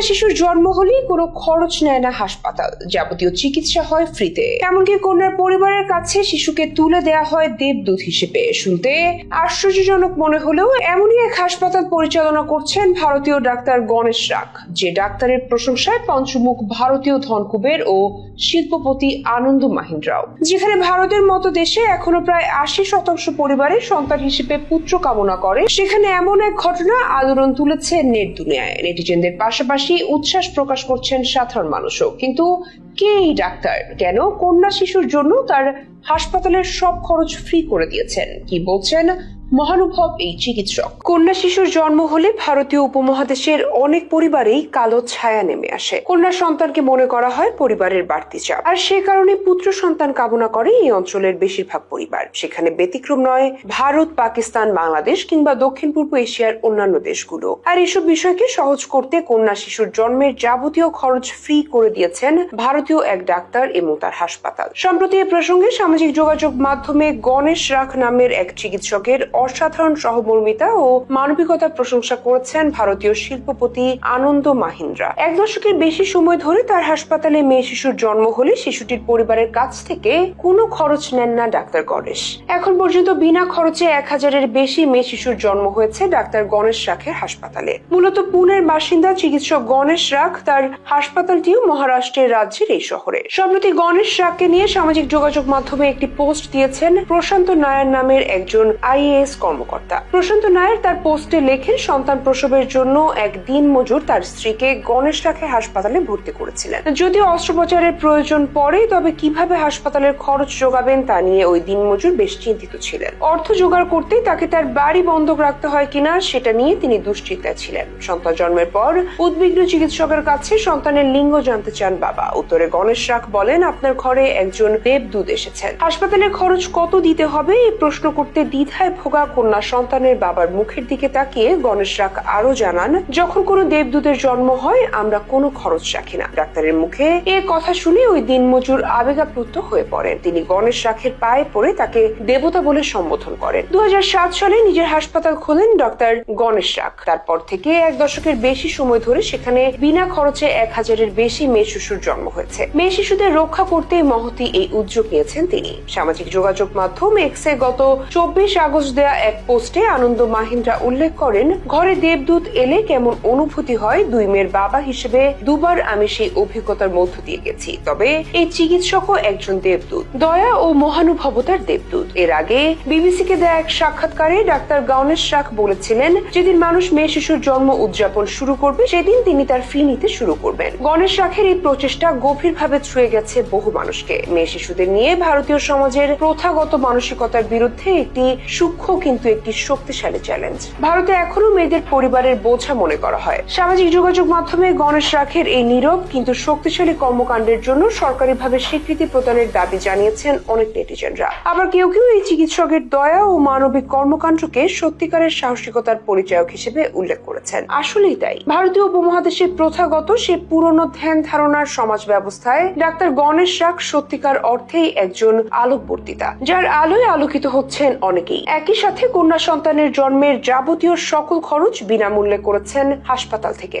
কন্যা শিশুর জন্ম হলেই কোনো খরচ নেয় না হাসপাতাল। যাবতীয় চিকিৎসা হয় ফ্রিতে। এমনকি কন্যার পরিবারের কাছে শিশুকে তুলে দেয়া হয় দেবদূত হিসেবে। শুনতে আশ্চর্যজনক মনে হলেও এমনই এক হাসপাতাল পরিচালনা করছেন ভারতীয় ডাক্তার গণেশ রাখ যে ডাক্তারের প্রশংসায় পঞ্চমুখ ভারতীয় ধনকুবের ও শিল্পপতি আনন্দ মাহিন্দ্রাও। যেখানে ভারতের মতো দেশে এখনও প্রায় আশি শতাংশ পরিবারে সন্তান হিসেবে পুত্র কামনা করে, সেখানে এমন এক ঘটনা আলোড়ন তুলেছে নেট দুনিয়ায়। নেটিজেনদের পাশাপাশি উচ্ছ্বাস প্রকাশ করছেন সাধারণ মানুষও। কিন্তু কে এই ডাক্তার? কেন? কন্যা শিশুর জন্য তার হাসপাতালের সব খরচ ফ্রি করে দিয়েছেন। কি বলছেন মহানুভব এই চিকিৎসক। কন্যা শিশুর জন্ম হলে ভারতীয় উপমহাদেশের অনেক পরিবারেই কালো ছায়া নেমে আসে। কন্যা সন্তানকে মনে করা হয় পরিবারের বাড়তি চাপ। আর সে কারণে পুত্র সন্তান কামনা করে এই অঞ্চলের বেশিরভাগ পরিবার। সেখানে ব্যতিক্রম নয়, ভারত, পাকিস্তান, বাংলাদেশ কিংবা দক্ষিণ পূর্ব এশিয়ার অন্যান্য দেশগুলো। আর এসব বিষয়কে সহজ করতে কন্যা শিশুর জন্মের যাবতীয় খরচ ফ্রি করে দিয়েছেন ভারতীয় এক ডাক্তার এবং তার হাসপাতাল। সম্প্রতি এ প্রসঙ্গে সামাজিক যোগাযোগ মাধ্যমে গণেশ রাখ নামের এক চিকিৎসকের অসাধারণ সহমর্মিতা ও মানবিকতার প্রশংসা করেছেন ভারতীয় শিল্পপতি আনন্দ মাহিন্দ্রা। এক দশকের বেশি সময় ধরে তার হাসপাতালে মেয়ে শিশুর জন্ম হলে শিশুটির পরিবারের কাছ থেকে কোনো খরচ নেন না ডাক্তার গণেশ। এখন পর্যন্ত বিনা খরচে এক হাজারের বেশি মেয়ে শিশুর জন্ম হয়েছে ডাক্তার গণেশ রাখের হাসপাতালে। মূলত পুনের বাসিন্দা চিকিৎসক গণেশ রাখ তার হাসপাতালটিও মহারাষ্ট্রের রাজ্যের এই শহরে। সম্প্রতি গণেশ রাখকে নিয়ে সামাজিক যোগাযোগ মাধ্যমে একটি পোস্ট দিয়েছেন প্রশান্ত নায়ার নামের একজন আইএএস কর্মকর্তা। প্রশান্ত নায়ার তার পোস্টে লেখেন, সন্তান প্রসবের জন্য এক দিন মজুর তার স্ত্রীকে গণেশ রাখে হাসপাতালে ভর্তি করেছিলেন। যদিও অস্ত্রোপচারের প্রয়োজন পড়ে, তবে কীভাবে হাসপাতালের খরচ যোগাবেন তা নিয়ে ওই দিন মজুর বেশ চিন্তিত ছিলেন। অর্থ জোগাড় করতেই তাকে তার বাড়ি বন্ধক রাখতে হয় কিনা, সেটা নিয়ে তিনি দুশ্চিন্তায় ছিলেন। সন্তান জন্মের পর উদ্বিগ্ন চিকিৎসকের কাছে সন্তানের লিঙ্গ জানতে চান বাবা। উত্তরে গণেশ রাখ বলেন, আপনার ঘরে একজন দেবদূত এসেছেন। হাসপাতালের খরচ কত দিতে হবে? এই প্রশ্ন করতে দ্বিধায় ভোগা কন্যা সন্তানের বাবার মুখের দিকে তাকিয়ে গণেশ রাখ আরও জানান, যখন কোনো দেবদূতের জন্ম হয়, আমরা কোনো খরচ রাখি না। ডাক্তারের মুখে এ কথা শুনে ওই দিনমজুর আবেগাপ্লুত হয়ে পড়েন। তিনি গণেশ রাখের পায়ে পড়ে তাকে দেবতা বলে সম্বোধন করেন। দু সালে নিজের হাসপাতাল খোলেন ডক্টর গণেশ রাখ। তারপর থেকে এক দশকের বেশি সময় ধরে সেখানে বিনা খরচে এক হাজারের বেশি মেয়ে শিশুর জন্ম হয়েছে। মেয়ে শিশুদের রক্ষা করতে মহতি এই উদ্যোগ নিয়েছেন তিনি। সামাজিক যোগাযোগ মাধ্যম এক্সে গত চব্বিশ আগস্ট দেয়া এক পোস্টে আনন্দ মাহিন্দ্রা উল্লেখ করেন, ঘরে দেবদূত এলে কেমন অনুভূতি হয় দুই মেয়ের বাবা হিসেবে? দুবার আমি সেই অভিজ্ঞতার মধ্য দিয়ে গেছি। তবে এই চিকিৎসকও একজন দেবদূত। দয়া ও মহানুভবতার দেবদূত। এর আগে বিবিসিকে দেয়া এক সাক্ষাৎকারে ডাক্তার গণেশ রাখ বলেছিলেন, যেদিন মানুষ মেয়ে শিশুর জন্ম উদযাপন শুরু করবে, সেদিন তিনি তার ফি নিতে শুরু করবেন। গণেশ রাখের এই প্রচেষ্টা গভীরভাবে ছুঁয়ে গেছে বহু মানুষকে। মেয়ে শিশুদের নিয়ে ভারতীয় সমাজের প্রথাগত মানসিকতার বিরুদ্ধে একটি সূক্ষ্ম কিন্তু একটি শক্তিশালী চ্যালেঞ্জ। ভারতে এখনও মেয়েদের পরিবারের বোঝা মনে করা হয়। সামাজিক যোগাযোগ মাধ্যমে গণেশ রাখের এই নীরব কিন্তু শক্তিশালী কর্মকাণ্ডের জন্য সরকারিভাবে স্বীকৃতি প্রদানের দাবি জানিয়েছেন অনেক নেটিজেনরা। আবার কেউ কেউ এই চিকিৎসকের দয়া ও মানবিক কর্মকাণ্ডকে সত্যিকারের সাহসিকতার পরিচায়ক হিসেবে উল্লেখ করেছেন। আসলেই তাই। ভারতীয় উপমহাদেশের প্রথাগত সে পুরনো ধ্যান ধারণার সমাজ ব্যবস্থায় ডাক্তার গণেশ রাখ সত্যিকার অর্থেই একজন আলোকবর্তিতা, যার আলোয় আলোকিত হচ্ছেন অনেকেই। একই সাথে কন্যা সন্তানের জন্মের যাবতীয় সকল খরচ বিনামূল্যে করেছেন হাসপাতাল থেকে।